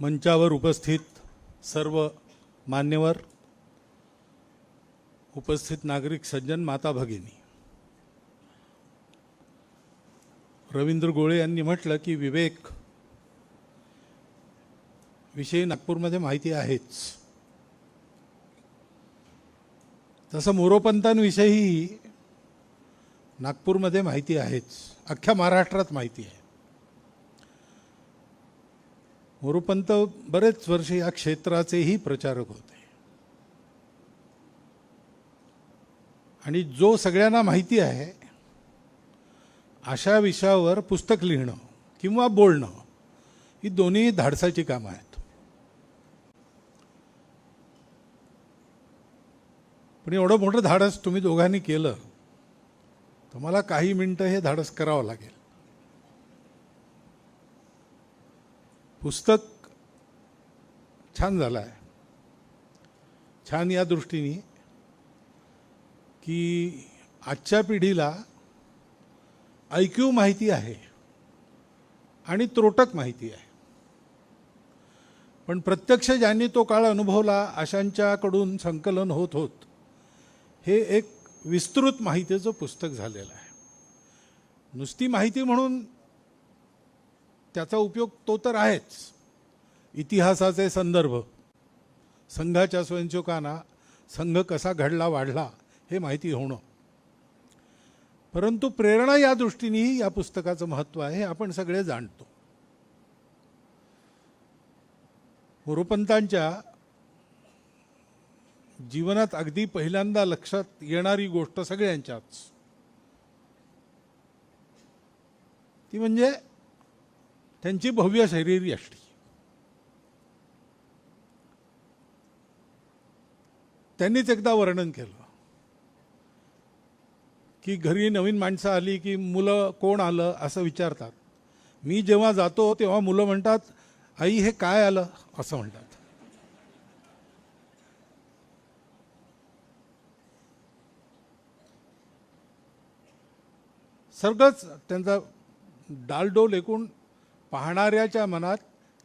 मंचावर उपस्थित सर्व मान्यवर उपस्थित नागरिक सज्जन माता भगिनी. रवींद्र गोळे यांनी म्हटलं की विवेक विषयी नागपूरमध्ये माहिती आहेच. तसं मोरोपंतांविषयीही नागपूरमध्ये माहिती आहेच. अख्ख्या महाराष्ट्रात माहिती आहे. मोरोपंत बरेच वर्ष या क्षेत्राचेही प्रचारक होते. आणि जो सगळ्यांना माहिती आहे अशा विषयावर पुस्तक लिहिणं किंवा बोलणं ही दोन्ही धाडसाची कामं आहेत. पण एवढं मोठं धाडस तुम्ही दोघांनी केलं तुम्हाला काही मिनटं हे धाडस करावं लागेल. पुस्तक छान झालं आहे छान या दृष्टीने की आजच्या पिढीला ऐक्यू माहिती आहे आणि त्रोटक माहिती आहे. पण प्रत्यक्ष ज्यांनी तो काळ अनुभवला अशांच्याकडून संकलन होत होत हे एक विस्तृत माहितीचं पुस्तक झालेलं आहे. नुसती माहिती म्हणून त्याचा उपयोग तो तर आहेच. इतिहासाचे संदर्भ. संघाच्या स्वयंसेवकांना संघ कसा घडला वाढला हे माहिती होणं. परंतु प्रेरणा या दृष्टीनेही या पुस्तकाचं महत्त्व आहे हे आपण सगळे जाणतो. मोरोपंतांच्या जीवनात अगदी पहिल्यांदा लक्षात येणारी गोष्ट सगळ्यांच्याच. ती म्हणजे त्यांची भव्य शरीरी असली त्यांनीच एकदा वर्णन केलं. की घरी नवीन माणसं आली की मुलं कोण आलं असं विचारतात. मी जेव्हा जातो तेव्हा मुलं म्हणतात आई हे काय आलं? असं म्हणतात. सगळंच त्यांचा डालडोल एकूण पाहणाऱ्याच्या मनात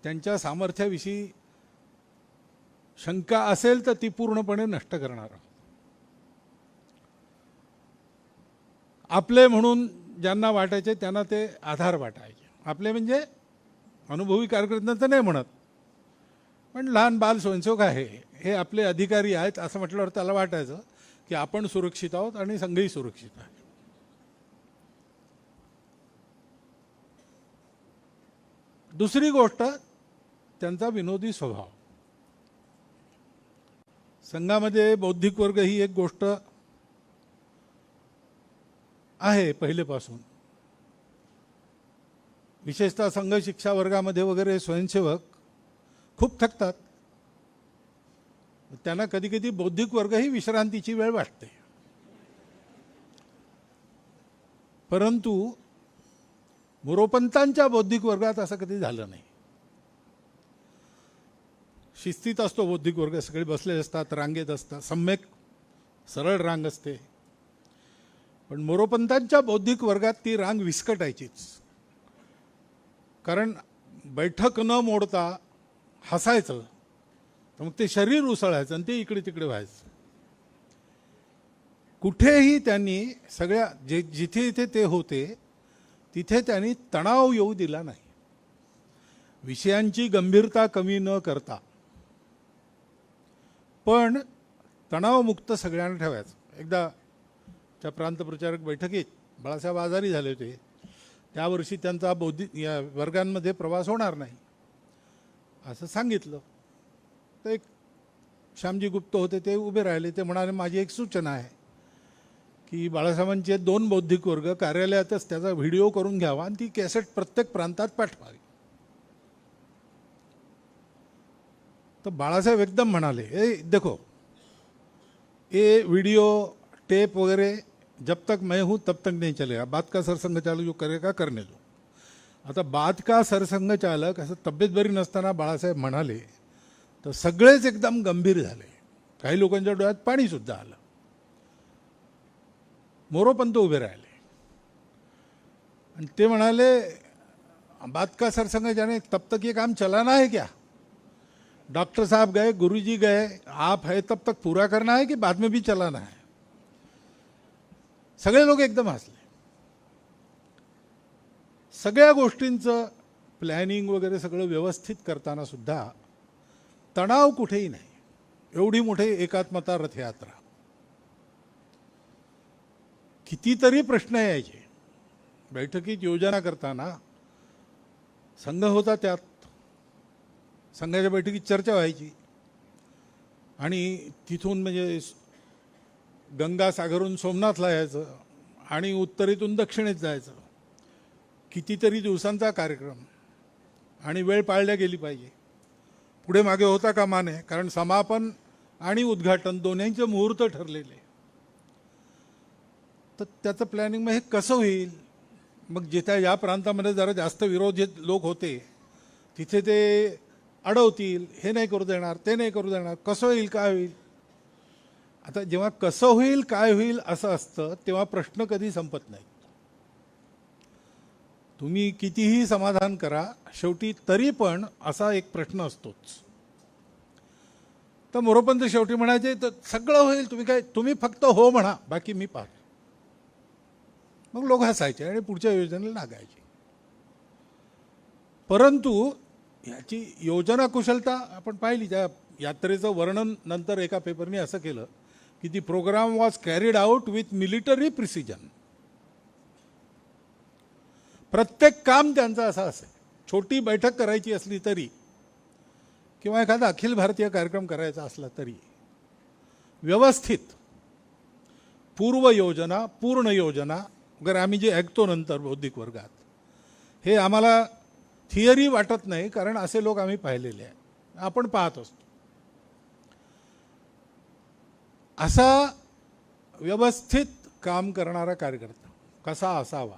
त्यांच्या सामर्थ्याविषयी शंका असेल तर ती पूर्णपणे नष्ट करणार आपले म्हणून ज्यांना वाटायचे त्यांना ते आधार वाटायचे. आपले म्हणजे अनुभवी कार्यकर्ते तर नाही म्हणत पण लहान बाल स्वयंसेवक आहे हे आपले अधिकारी आहेत असं म्हटल्यावर त्याला वाटायचं की आपण सुरक्षित आहोत आणि संघही सुरक्षित आहे. दुसरी गोष्ट त्यांचा विनोदी स्वभाव. संघामध्ये बौद्धिक वर्ग ही एक गोष्ट आहे पहिलेपासून. विशेषतः संघ शिक्षा वर्गामध्ये वगैरे स्वयंसेवक खूप थकतात. त्यांना कधी कधी बौद्धिक वर्ग ही विश्रांतीची वेळ वाटते. परंतु मोरोपंतांच्या बौद्धिक वर्गात असं कधी झालं नाही. शिस्तीत असतो बौद्धिक वर्ग सगळे बसले असतात रांगेत असतात सम्यक सरळ रांग असते. पण मोरोपंतांच्या बौद्धिक वर्गात ती रांग विस्कटायचीच. कारण बैठक न मोडता हसायचं तर मग ते शरीर उसळायचं आणि ते इकडे तिकडे व्हायचं. कुठेही त्यांनी सगळ्या जे जिथे इथे ते होते तिथे त्यांनी तणाव येऊ दिला नाही. विषयांची गंभीरता कमी न करता. पण तणावमुक्त सगळ्यांना ठेवायचं. एकदा त्या प्रांतप्रचारक बैठकीत बाळासाहेब आजारी झाले होते. त्यावर्षी त्यांचा बौद्धिक या वर्गांमध्ये प्रवास होणार नाही. असं सांगितलं. तर एक श्यामजी गुप्त होते ते उभे राहिले. ते म्हणाले माझी एक सूचना आहे. की बाळासाहेबांचे दोन बौद्धिक वर्ग कार्यालयातच त्याचा व्हिडिओ करून घ्यावा आणि ती कॅसेट प्रत्येक प्रांतात पाठवावी. तर बाळासाहेब एकदम म्हणाले ए देखो ये वीडियो टेप वगैरह जब तक मैं हूं तब तक नहीं चलेगा। बात का सरसंघ चालक जो करेगा करणे दो. आता बाद का सरसंघ चालक असं तब्येत बरी नसताना बाळासाहेब म्हणाले तर सगळेच एकदम गंभीर झाले. काही लोकांच्या डोळ्यात पाणीसुद्धा आलं. मोरोपंत उभे राहिले. आणि ते म्हणाले बात का सरसंघ जाने तब तक ये काम चलाना है क्या? डॉक्टर साहब गए गुरुजी गए आप है तब तक पूरा करना है कि बाद में भी चलाना है? सगळे लोक एकदम हसले. सगळ्या गोष्टींचं प्लॅनिंग वगैरे सगळं व्यवस्थित करताना सुद्धा तणाव कुठेही नाही. एवढी मोठी एकात्मता रथयात्रा. कितीतरी प्रश्न यायचे. बैठकीत योजना करताना संघ होता त्यात. संघाच्या बैठकीत चर्चा व्हायची. आणि तिथून म्हणजे गंगा गंगासागरून सोमनाथला यायचं आणि उत्तरेतून दक्षिणेत जायचं. कितीतरी दिवसांचा कार्यक्रम आणि वेळ पाळल्या गेली पाहिजे. पुढे मागे होता का माने कारण समापन आणि उद्घाटन दोन्हींचे मुहूर्त ठरलेले. तर त्याचं प्लॅनिंग मग हे कसं होईल? मग जिथे या प्रांतामध्ये जरा जास्त विरोधी लोक होते तिथे ते अडवतील हे नाही करू देणार ते नाही करू देणार कसं होईल काय होईल? आता जेव्हा कसं होईल काय होईल असं असतं तेव्हा प्रश्न कधी संपत नाही. तुम्ही कितीही समाधान करा शेवटी तरी पण असा एक प्रश्न असतोच. तर मोरोपंत शेवटी म्हणायचे तर सगळं होईल तुम्ही काय तुम्ही फक्त हो म्हणा बाकी मी पाहतो. मग लोक हसायचे आणि पुढच्या योजनेला लागायचे. परंतु याची योजना कुशलता आपण पाहिली त्या यात्रेचं वर्णन नंतर एका पेपरने असं केलं की ती program was carried out with military precision प्रत्येक काम त्यांचं असं असेल. छोटी बैठक करायची असली तरी किंवा एखादा अखिल भारतीय कार्यक्रम करायचा असला तरी व्यवस्थित पूर्व योजना पूर्ण योजना वगैरे आम्ही जे ऐकतो नंतर बौद्धिक वर्गात हे आम्हाला थिअरी वाटत नाही कारण असे लोक आम्ही पाहिलेले आहे आपण पाहत असतो. असा व्यवस्थित काम करणारा कार्यकर्ता कसा असावा?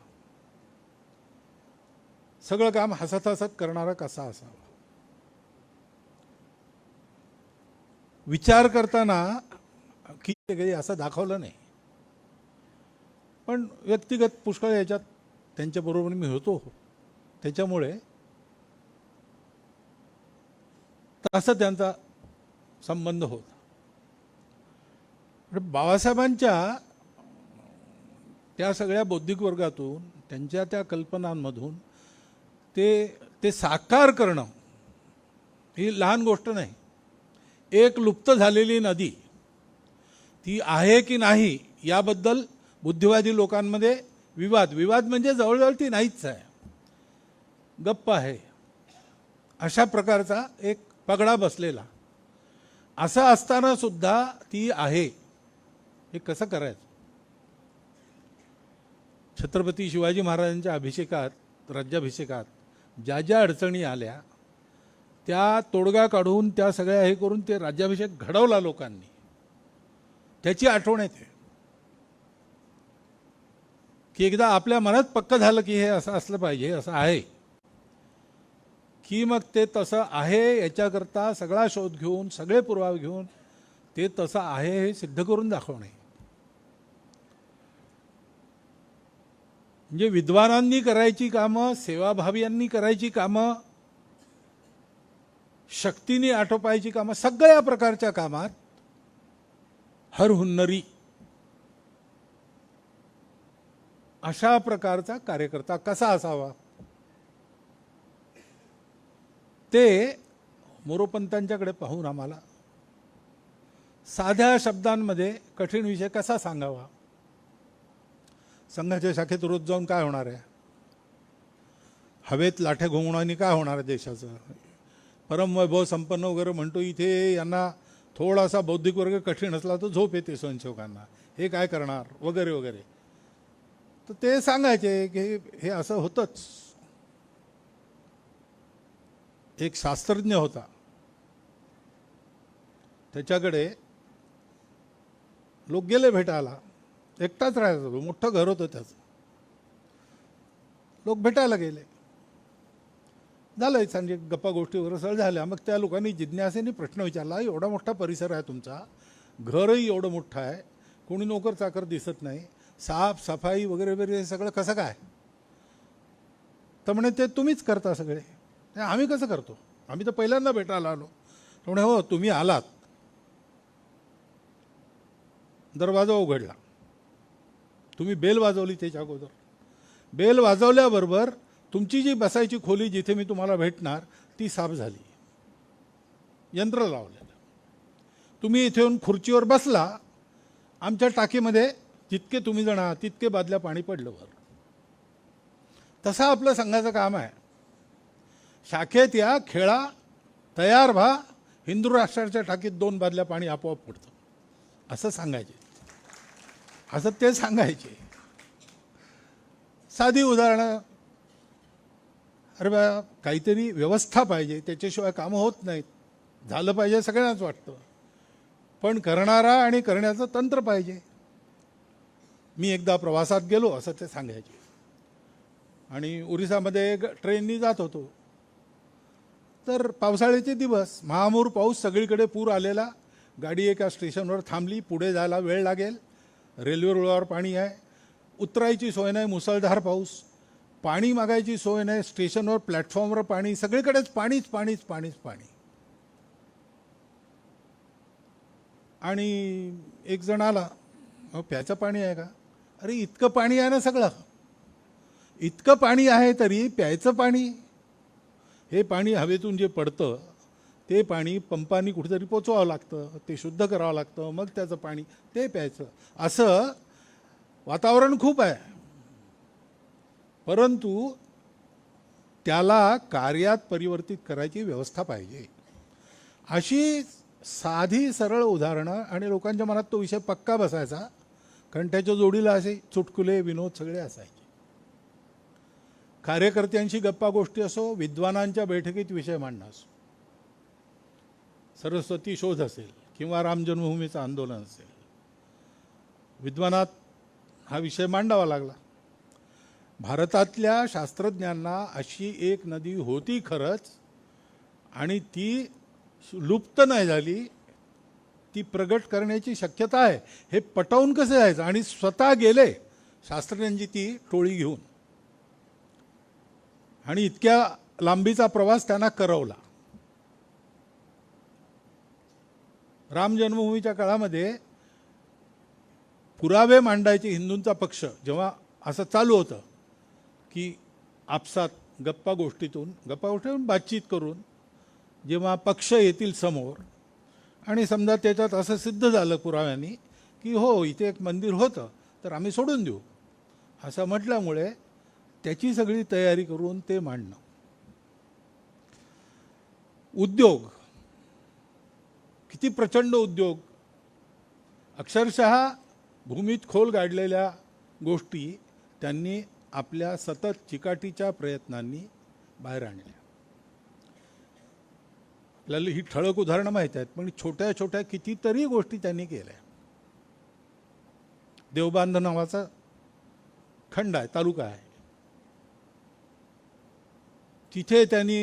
सगळं काम हसत हसत करणारा कसा असावा? विचार करताना की असं दाखवलं नाही. पण व्यक्तिगत पुष्कळ याच्यात त्यांच्याबरोबर मी होतो. त्याच्यामुळे तसा त्यांचा संबंध होता. बाबासाहेबांच्या त्या सगळ्या बौद्धिक वर्गातून त्यांच्या त्या कल्पनांमधून ते ते साकार करणं ही लहान गोष्ट नाही. एक लुप्त झालेली नदी ती आहे की नाही याबद्दल बुद्धिवादी लोकांमध्ये विवाद. विवाद म्हणजे जवळजवळ ती नाहीच आहे. गप्प आहे. अशा प्रकारचा एक पगडा बसलेला. असं असताना सुद्धा ती आहे. हे कसं करायचं? छत्रपती शिवाजी महाराजांच्या अभिषेकात राज्याभिषेकात ज्या ज्या अडचणी आल्या त्या तोडगा काढून त्या सगळ्या हे करून ते राज्याभिषेक घडवला लोकांनी. त्याची आठवण येते. की एकदा आपल्या मनात पक्क झालं की हे असं असलं पाहिजे असं आहे. की मग ते तसं आहे याच्याकरता सगळा शोध घेऊन सगळे पुरावे घेऊन ते तसं आहे हे सिद्ध करून दाखवणे. म्हणजे विद्वानांनी करायची कामं सेवाभावियांनी करायची कामं शक्तीने आटोपायची कामं सगळ्या प्रकारच्या कामात हर अशा प्रकारचा कार्यकर्ता कसा असावा? ते मोरोपंतांच्याकडे पाहून आम्हाला साध्या शब्दांमध्ये कठीण विषय कसा सांगावा? संघाच्या शाखेत रोज जाऊन काय होणार आहे? हवेत लाठ्या घुमवण्याने काय होणार आहे देशाचं? परमवैभव संपन्न वगैरे म्हणतो इथे यांना थोडासा बौद्धिक वर्ग कठीण असला तर झोप येते स्वयंसेवकांना. हे काय करणार? वगैरे वगैरे. तर ते सांगायचे की हे असं होतंच. एक शास्त्रज्ञ होता. त्याच्याकडे लोक गेले भेटायला. एकटाच राहायचा तो मोठं घर होतं त्याचं. लोक भेटायला गेले. झालं सांगे गप्पा गोष्टी वगैरे सगळं झाल्या. मग त्या लोकांनी जिज्ञासेने प्रश्न विचारला एवढा मोठा परिसर आहे तुमचा. घरही एवढं मोठं आहे. कोणी नोकर चाकर दिसत नाही. साफसफाई वगैरे वगैरे हे सगळं कसं काय? तर म्हणे ते तुम्हीच करता सगळे. "नाही, आम्ही कसं करतो? आम्ही तर पहिल्यांदा भेटायला आलो. तो म्हणे हो तुम्ही आलात. दरवाजा उघडला. तुम्ही बेल वाजवली त्याच्या अगोदर. बेल वाजवल्याबरोबर तुमची जी बसायची खोली जिथे मी तुम्हाला भेटणार ती साफ झाली. यंत्र लावलेलं. तुम्ही इथे येऊन खुर्चीवर बसला. आमच्या टाकीमध्ये जितके तुम्ही जण आहात तितके बादल्या पाणी पडलं वर. तसा आपलं संघाचं काम आहे. शाखेत या खेळा तयार व्हा हिंदू राष्ट्राच्या टाकीत दोन बादल्या पाणी आपोआप पडतं असं सांगायचे. असं ते सांगायचे. साधी उदाहरणं. अरे बा काहीतरी व्यवस्था पाहिजे त्याच्याशिवाय कामं होत नाहीत. झालं पाहिजे सगळ्यांनाच वाटतं. पण करणारा आणि करण्याचं तंत्र पाहिजे. मी एकदा प्रवासात गेलो असं ते सांगायचे. आणि ओरिसामध्ये ग- ट्रेननी जात होतो. तर पावसाळ्याचे दिवस महामूर पाऊस सगळीकडे पूर आलेला. गाडी एका स्टेशनवर थांबली पुढे जायला वेळ लागेल. रेल्वे रुळावर पाणी आहे. उतरायची सोय नाही मुसळधार पाऊस. पाणी मागायची सोय नाही स्टेशनवर प्लॅटफॉर्मवर पाणी सगळीकडेच पाणीच पाणीच पाणीच पाणी. आणि एक जण आला अहो प्याचं पाणी आहे का? अरे इतकं पाणी आहे ना सगळं. इतकं पाणी आहे तरी प्यायचं पाणी. हे पाणी हवेतून जे पडतं ते पाणी पंपानी कुठेतरी पोचवावं लागतं ते शुद्ध करावं लागतं मग त्याचं पाणी ते प्यायचं. असं वातावरण खूप आहे. परंतु त्याला कार्यात परिवर्तित करायची व्यवस्था पाहिजे. अशी साधी सरळ उदाहरणं आणि लोकांच्या मनात तो विषय पक्का बसायचा कारण त्याच्या जोडीला असे चुटकुले विनोद सगळे असायचे. कार्यकर्त्यांशी गप्पा गोष्टी असो विद्वानांच्या बैठकीत विषय मांडणं असो. सरस्वती शोध असेल किंवा राम जन्मभूमीचं आंदोलन असेल. विद्वानात हा विषय मांडावा लागला. भारतातल्या शास्त्रज्ञांना अशी एक नदी होती खरंच आणि ती लुप्त नाही झाली ती प्रगट करण्याची शक्यता आहे हे पटवून कसं जायचं? आणि स्वतः गेले शास्त्रज्ञांची ती टोळी घेऊन. आणि इतक्या लांबीचा प्रवास त्यांना करवला. राम जन्मभूमीच्या काळामध्ये पुरावे मांडायचे हिंदूंचा पक्ष जेव्हा असं चालू होतं की आपसात गप्पा गोष्टीतून गप्पा गोष्टीतून बातचीत करून जेव्हा पक्ष येतील समोर आणि समजा त्याच्यात असं सिद्ध झालं पुराव्यांनी की हो इथे एक मंदिर होतं तर आम्ही सोडून देऊ. असं म्हटल्यामुळे त्याची सगळी तयारी करून ते मांडणं. उद्योग. किती प्रचंड उद्योग. अक्षरशः भूमीत खोल गाडलेल्या गोष्टी त्यांनी आपल्या सतत चिकाटीच्या प्रयत्नांनी बाहेर आणल्या. आपल्याला ही ठळक उदाहरणं माहीत आहेत पण छोट्या छोट्या कितीतरी गोष्टी त्यांनी केल्या. देवबांध नावाचा खंड आहे तालुका आहे. तिथे त्यांनी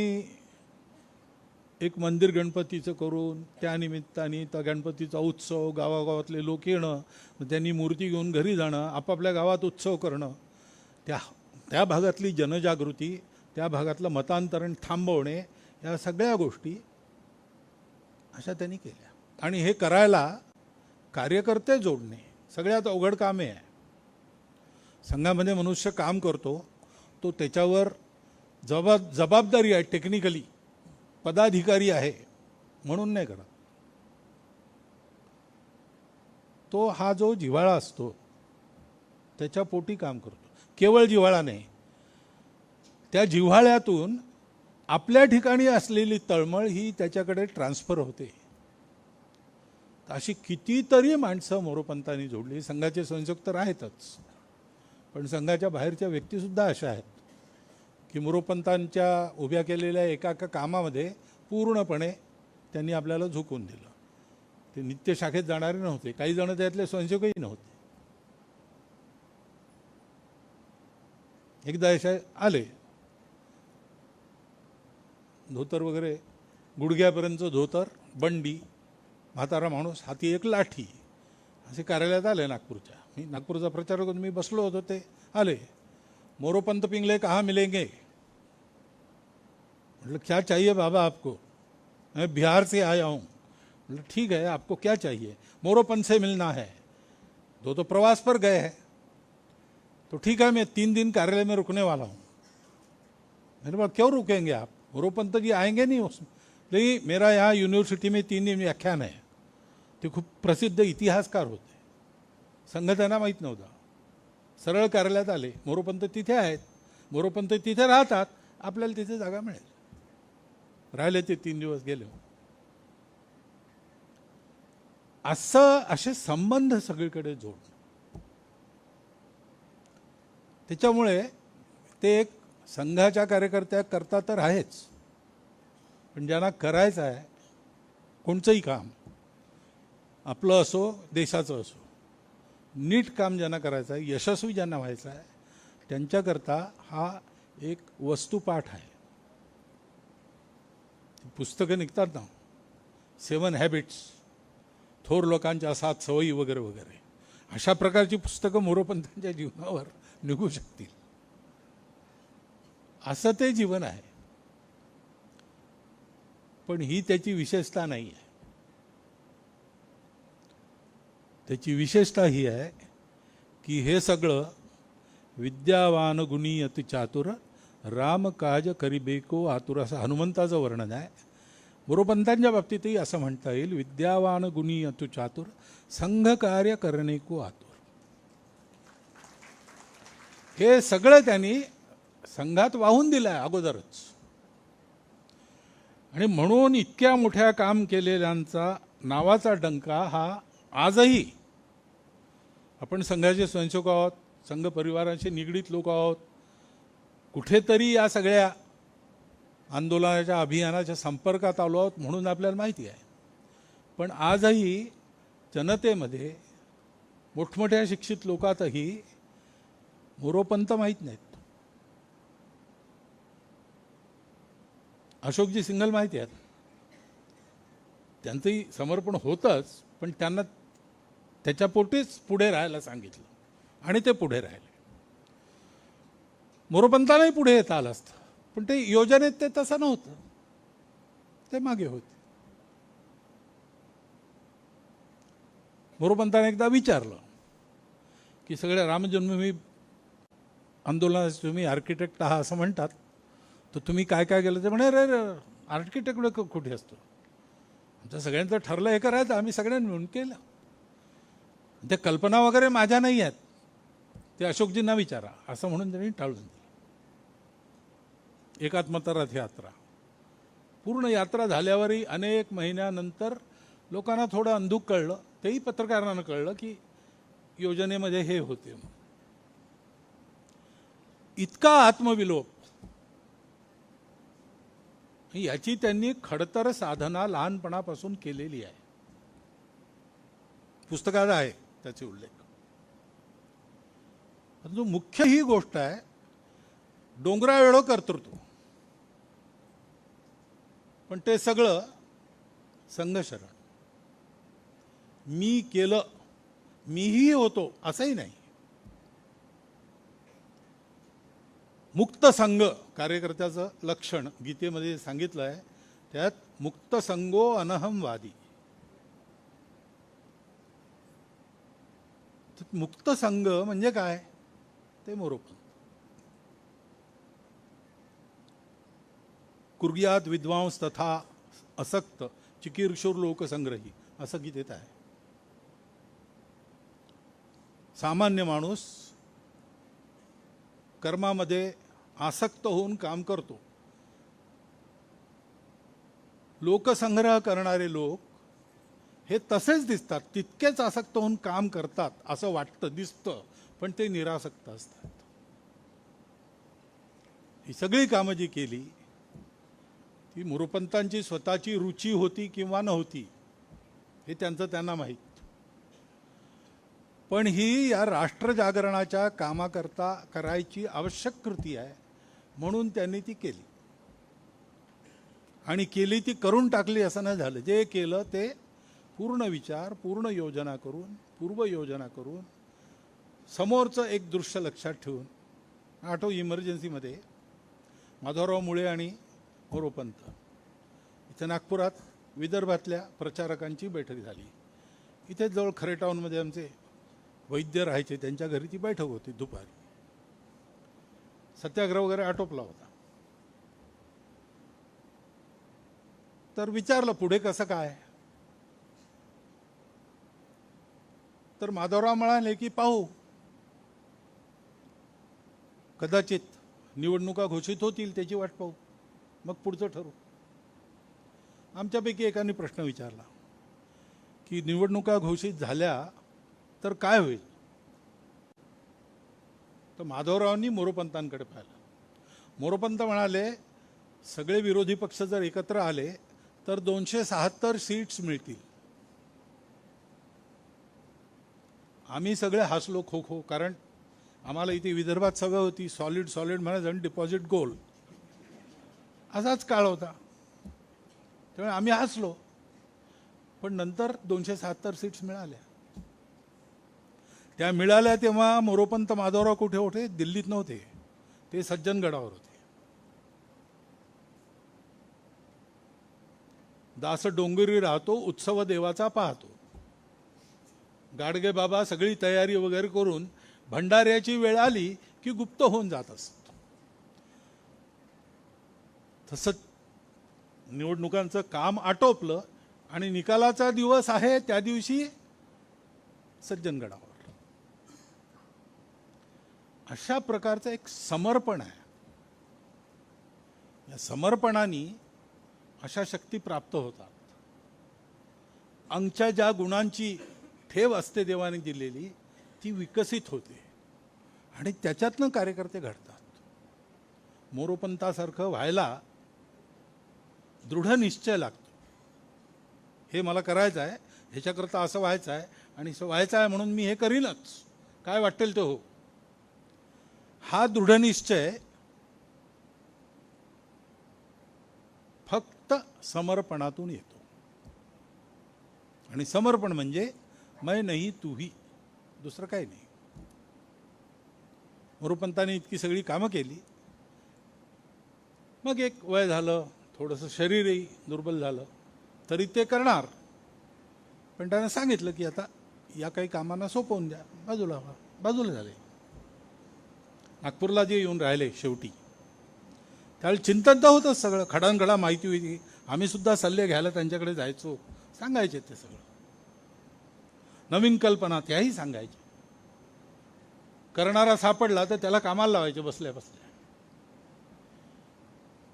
एक मंदिर गणपतीचं करून त्यानिमित्ताने त्या गणपतीचा उत्सव गावागावातले लोक येणं मग त्यांनी मूर्ती घेऊन घरी जाणं आपापल्या गावात उत्सव करणं त्या त्या भागातली जनजागृती त्या भागातलं मतांतरण थांबवणे या सगळ्या गोष्टी अशा त्यांनी केल्या. आणि हे करायला कार्यकर्ते जोडणे सगळ्यात अवघड कामे आहे. संघामध्ये मनुष्य काम करतो तो त्याच्यावर जबाब जबाबदारी आहे टेक्निकली पदाधिकारी आहे म्हणून नाही करत. तो हा जो जिव्हाळा असतो त्याच्या पोटी काम करतो. केवळ जिव्हाळा नाही त्या जिव्हाळ्यातून आपल्या ठिकाणी असलेली तळमळ ही त्याच्याकडे ट्रान्सफर होते. अशी कितीतरी माणसं मोरोपंतांनी जोडली. संघाचे संयोजक तर आहेतच. पण संघाच्या बाहेरच्या व्यक्तीसुद्धा अशा आहेत की मोरोपंतांच्या उभ्या केलेल्या एका एका कामामध्ये पूर्णपणे त्यांनी आपल्याला झुकून दिलं. ते नित्य शाखेत जाणारे नव्हते. काही जण त्यातले स्वयंसेवकही नव्हते. एकदा अशा आले. धोतर वगैरे गुडघ्यापर्यंतचं धोतर बंडी म्हातारा माणूस हाती एक लाठी. असे कार्यालयात आले नागपूरच्या. मी नागपूरचा प्रचार करून मी बसलो होतो ते आले. मोरोपंत पिंगले कहाँ मिलेंगे? म्हटलं क्या चाहिए बाबा आपको? मैं बिहार से आया हूँ. म्हटलं ठीक है आपको क्या चाहिए? मोरोपंत से मिलना है. दो तो प्रवास पर गए हैं। तो ठीक है मैं तीन दिन कार्यालय में रुकने वाला हूँ। मैंने बोला क्यों रुकेंगे आप? मोरोपंत जी आएंगे नहीं उसमें लेकिन मेरा यहाँ यूनिवर्सिटी में तीन दिन व्याख्यान आहे ते खूप प्रसिद्ध इतिहासकार होते संघ त्यांना माहीत नव्हता सरळ कार्यालयात आले। मोरोपंत तिथे आहेत। मोरोपंत तिथे राहतात। आपल्याला तिथे जागा मिळेल। राहिले ते तीन दिवस गेले हो। असं असे संबंध सगळीकडे जोड त्याच्यामुळे ते एक संघाच्या कार्यकर्त्या करता तर आहेच पण ज्यांना करायचं आहे कोणचंही काम आपलं असो देशाचं असो नीट काम ज्यांना करायचं आहे यशस्वी ज्यांना व्हायचं आहे त्यांच्याकरता हा एक वस्तुपाठ आहे. पुस्तकं निघतात ना सेवन हॅबिट्स थोर लोकांच्या सात सवयी वगैरे वगैरे अशा प्रकारची पुस्तकं मोरोपंतांच्या जीवनावर निघू शकतील. असं ते जीवन आहे. पण ही त्याची विशेषता नाही आहे. त्याची विशेषता ही आहे की हे सगळं विद्यावान गुणी अति चातुर राम काज करिबेको आतुर असं हनुमंताचं वर्णन आहे. गुरुपंतांच्या बाबतीतही असं म्हणता येईल विद्यावान गुणी अतु चातुर संघ कार्य करणे को आतुर. हे सगळं त्यांनी संघात वाहून दिलाय अगोदरच. आणि म्हणून इतक्या मोठ्या काम केलेल्यांचा नावाचा डंका हा आजही आपण संघाचे स्वयंसेवक आहोत संघ परिवाराशी निगडीत लोक आहोत. कुठेतरी या सगळ्या आंदोलनाच्या अभियानाच्या संपर्कात आलो आहोत म्हणून आपल्याला माहिती आहे. पण आजही जनतेमध्ये मोठमोठ्या शिक्षित लोकातही मोरोपंत माहीत नाहीत. अशोकजी सिंगल माहिती आहेत. त्यांचंही समर्पण होतंच पण त्यांना त्याच्या पोटीच पुढे राहायला सांगितलं. आणि ते पुढे राहिले. मोरोपंतालाही पुढे येता आलं असतं पण ते योजनेत ते तसं नव्हतं. ते मागे होते. मोरोपंताने एकदा विचारलं की सगळ्या रामजन्मभूमी आंदोलनाचे तुम्ही आर्किटेक्ट आहात असं म्हणतात. तर तुम्ही काय काय केलं ते म्हणे रे आर्किटेक्ट कुठे असतो? आमचं सगळ्यांचं ठरलं हे करायचं. आम्ही सगळ्यांनी मिळून केलं. त्या कल्पना वगैरे माझ्या नाही आहेत. ते अशोकजींना विचारा. असं म्हणून त्यांनी टाळून दिलं. एकात्मता रथ यात्रा. पूर्ण यात्रा झाल्यावरही अनेक महिन्यानंतर लोकांना थोडं अंधुक कळलं. तेही पत्रकारांना कळलं की योजनेमध्ये हे होते इतका आत्मविलोप. याची त्यांनी खडतर साधना लहानपणापासून केलेली आहे. पुस्तकात आहे त्याचे उल्लेख. परंतु मुख्य ही गोष्ट आहे डोंगरावेळो कर्तृत्व. पण ते सगळं संघशरण. मी केलं मीही होतो असंही नाही. मुक्त संघ कार्यकर्त्याचं लक्षण गीतेमध्ये सांगितलं आहे. त्यात मुक्त संगो अनहमवादी मुक्त संघ म्हणजे काय? ते मोरोपंत कुर्ग्यात विद्वांस तथा असक्त चिकीर्षुर लोकसंग्रही असं गीतेत आहे. सामान्य माणूस कर्मामध्ये आसक्त होऊन काम करतो. लोकसंग्रह करणारे लोक हे तसेच दिसतात तितकेच आसक्त होऊन काम करतात असं वाटतं दिसतं पण ते निरासक्त असतात. ही सगळी कामं जी केली ती मुरुपंतांची स्वतःची रुची होती किंवा नव्हती हे त्यांचं त्यांना माहीत. पण ही या राष्ट्रजागरणाच्या कामाकरता करायची आवश्यक कृती आहे. म्हणून त्यांनी ती केली. आणि केली ती करून टाकली असं नाही झालं. जे केलं ते पूर्ण विचार पूर्ण योजना करून पूर्वयोजना करून समोरचं एक दृश्य लक्षात ठेवून आठव इमर्जन्सीमध्ये माधवराव मुळे आणि मोरोपंत इथं नागपुरात विदर्भातल्या प्रचारकांची बैठक झाली. इथे जवळ खरेटाऊनमध्ये आमचे वैद्य राहायचे त्यांच्या घरी ती बैठक होती दुपारी. सत्याग्रह वगैरे आटोपला होता. तर विचारलं पुढे कसं काय? तर माधवराव म्हणाले की पाहू. कदाचित निवडणुका घोषित होतील त्याची वाट पाहू. मग पुढचं ठरू. आमच्यापैकी एकाने प्रश्न विचारला की निवडणुका घोषित झाल्या तर काय होईल? तर माधवरावांनी मोरोपंतांकडे पाहिलं. मोरोपंत म्हणाले सगळे विरोधी पक्ष जर एकत्र आले तर दोनशे सहात्तर सीट्स मिळतील. आम्ही सगळे हसलो खो खो कारण आम्हाला इथे विदर्भात सगळं होती सॉलिड सॉलिड म्हणायचं आणि डिपॉझिट गोल असाच काळ होता. त्यामुळे आम्ही हसलो. पण नंतर दोनशे सहात्तर सीट्स मिळाल्या. त्या मिळाल्या तेव्हा मोरोपंत माधवराव कुठे होते? दिल्लीत नव्हते. ते सज्जनगडावर होते. दास डोंगरी राहतो उत्सव देवाचा पाहतो. गाडगे बाबा सगळी तयारी वगैरे करून भंडाऱ्याची वेळ आली की गुप्त होऊन जात असत. तसंच निवडणुकांचं काम आटोपलं आणि निकालाचा दिवस आहे त्या दिवशी सज्जनगडावर. अशा प्रकारचं एक समर्पण आहे. या समर्पणाने अशा शक्ती प्राप्त होतात. अंगच्या ज्या गुणांची ठेव असते देवाने दिलेली ती विकसित होते आणि त्याच्यातनं कार्यकर्ते घडतात. मोरोपंतासारखं व्हायला दृढ निश्चय लागतो. हे मला करायचं आहे ह्याच्याकरता असं व्हायचं आहे आणि असं व्हायचं आहे म्हणून मी हे करीनच. काय वाटेल ते हो. हा दृढ निश्चय फक्त समर्पणातून येतो. आणि समर्पण म्हणजे मैं नाही तूही दुसरं काही नाही. मोरुपंतांनी इतकी सगळी कामं केली. मग एक वय झालं थोडंसं शरीरही दुर्बल झालं तरी ते करणार. पण त्यानं सांगितलं की आता या काही कामांना सोपवून द्या. बाजूला बाजूला झाले. नागपूरला जे येऊन राहिले शेवटी त्यावेळी चिंतन तर होतंच सगळं. खडानखडा माहिती होती. आम्ही सुद्धा सल्ले घ्यायला त्यांच्याकडे जायचो. सांगायचे ते सगळं. नवीन कल्पना त्याही सांगायच्या करणारा सापडला तर त्याला कामाला लावायचे बसल्या बसल्या.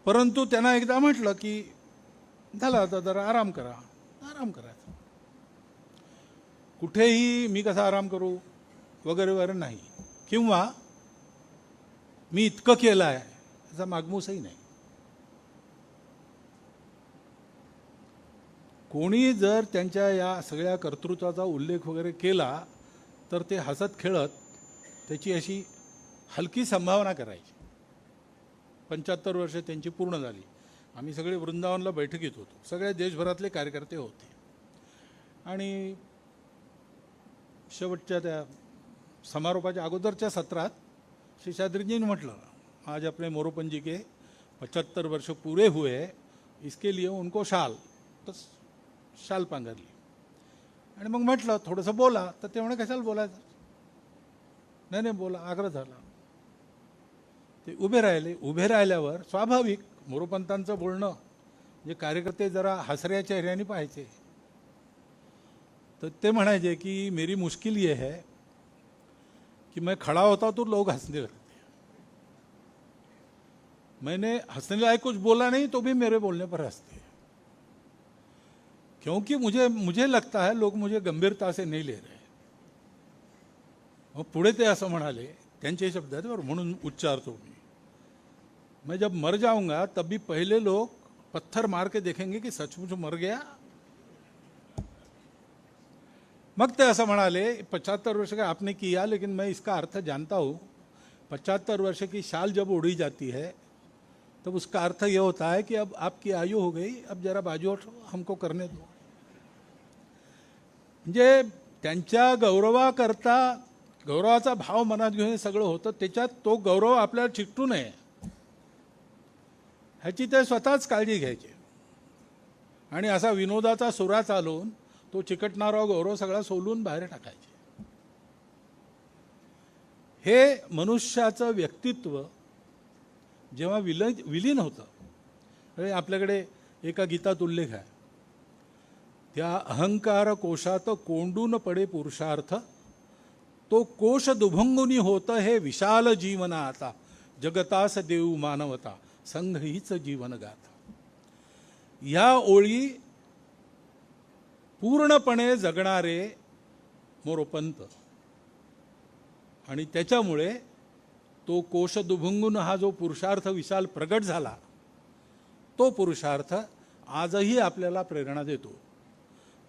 परंतु त्यांना एकदा म्हटलं की झालं आता जरा आराम करा. आराम करायचा. कुठेही मी कसा आराम करू? वगैरे वगैरे नाही. किंवा मी इतकं केलं आहे याचा मागमूसही नाही. कोणी जर त्यांच्या या सगळ्या कर्तृत्वाचा उल्लेख वगैरे केला तर ते हसत खेळत त्याची अशी हलकी संभावना करायची. पंच्याहत्तर वर्ष त्यांची पूर्ण झाली. आम्ही सगळे वृंदावनला बैठकीत होतो. सगळ्या देशभरातले कार्यकर्ते होते. आणि शेवटच्या त्या समारोपाच्या अगोदरच्या सत्रात शेषाद्रीजीने म्हटलं आज अपने मोरोपन जी के पचहत्तर वर्ष पूरे हुए इसके लिए उनको शाल तर शाल पांघरली. आणि मग म्हटलं थोडंसं बोला. तर ते म्हणे कशाला बोलायचं? नाही नाही बोला आग्रह झाला. ते उभे राहिले. उभे राहिल्यावर स्वाभाविक मोरोपंतांचं बोलणं जे कार्यकर्ते जरा हसऱ्या चेहऱ्याने पाहायचे. तर ते म्हणायचे की मेरी मुश्किल ये है कि मैं खड़ा होता तो लोग हंसने लगते। मैंने हंसने लायक कुछ बोला नहीं तो भी मेरे बोलने पर हँसते क्योंकि मुझे मुझे लगता है लोग मुझे गंभीरता से नहीं ले रहे मग पुढे ते असं म्हणाले, त्यांचे शब्द आहेत बरं, म्हणून उच्चारतो मी। मैं जब मर जाऊँगा, तब भी पहले लोग पत्थर मार के देखेंगे कि सचमुच मर गया मग ते असं म्हणाले पचहत्तर वर्ष का आपने किया लेकिन मैं इसका अर्थ जानता हूँ। पचहत्तर वर्ष की शाल जब उड़ी जाती है तब उसका अर्थ ये होता है कि अब आपकी आयु हो गई अब जरा बाजू हमको करने दो। म्हणजे त्यांच्या गौरवाकरता गौरवाचा भाव मनात घेऊन हे सगळं होतं त्याच्यात तो गौरव आपल्याला चिकटू नये ह्याची ते स्वतःच काळजी घ्यायची. आणि असा विनोदाचा सुरा चालवून तो चिकटणारा गौरव सगळा सोलून बाहेर टाकायचे. हे मनुष्याचं व्यक्तित्व जेव्हा विल विलीन होतं अरे आपल्याकडे एका गीतात उल्लेख आहे. त्या अहंकार कोशात कोंडून पडे पुरुषार्थ तो कोश दुभंगुनी होत हे विशाल जीवन आता जगतास देऊ मानवता संघ हीच जीवन गाथा या ओळी पूर्णपणे जगणारे मोरोपंत. आणि त्याच्यामुळे तो कोश दुभंगून हा जो पुरुषार्थ विशाल प्रगट झाला तो पुरुषार्थ आजही आपल्याला प्रेरणा देतो.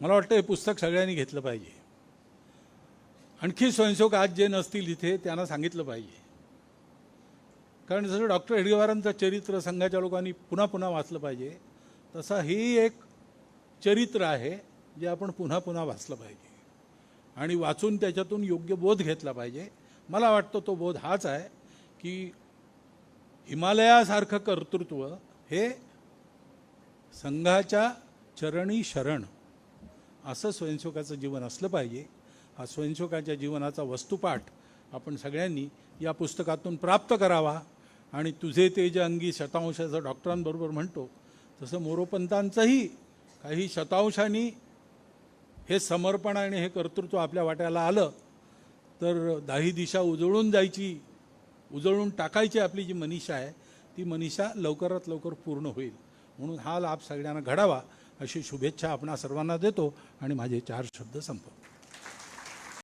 मला वाटतं हे पुस्तक सगळ्यांनी घेतलं पाहिजे. आणखी स्वयंसेवक आज जे नसतील इथे त्यांना सांगितलं पाहिजे. कारण जसं डॉक्टर हेडगेवारांचं चरित्र संघाच्या लोकांनी पुन्हा पुन्हा वाचलं पाहिजे तसं ही एक चरित्र आहे. जे आपण पुन्हा पुन्हा वाचलं पाहिजे. आणि वाचून त्याच्यातून योग्य बोध घेतला पाहिजे. मला वाटतं तो बोध हाच आहे की हिमालयासारखं कर्तृत्व हे संघाच्या चरणी शरण असं स्वयंसेवकाचं जीवन असलं पाहिजे. हा स्वयंसेवकाच्या जीवनाचा वस्तुपाठ आपण सगळ्यांनी या पुस्तकातून प्राप्त करावा. आणि तुझे तेज अंगी शतांशाचं डॉक्टरांबरोबर म्हणतो तसं मोरोपंतांचंही काही शतांशांनी हे समर्पण आणि हे कर्तृत्व आपल्या वाट्याला आलं तर दाही दिशा उजळून जायची उजळून टाकायची आपली जी मनीषा आहे ती मनीषा लवकरात लवकर पूर्ण होईल. म्हणून हा लाभ सगळ्यांना घडावा अशी शुभेच्छा आपणा सर्वांना देतो आणि माझे चार शब्द संपवतो.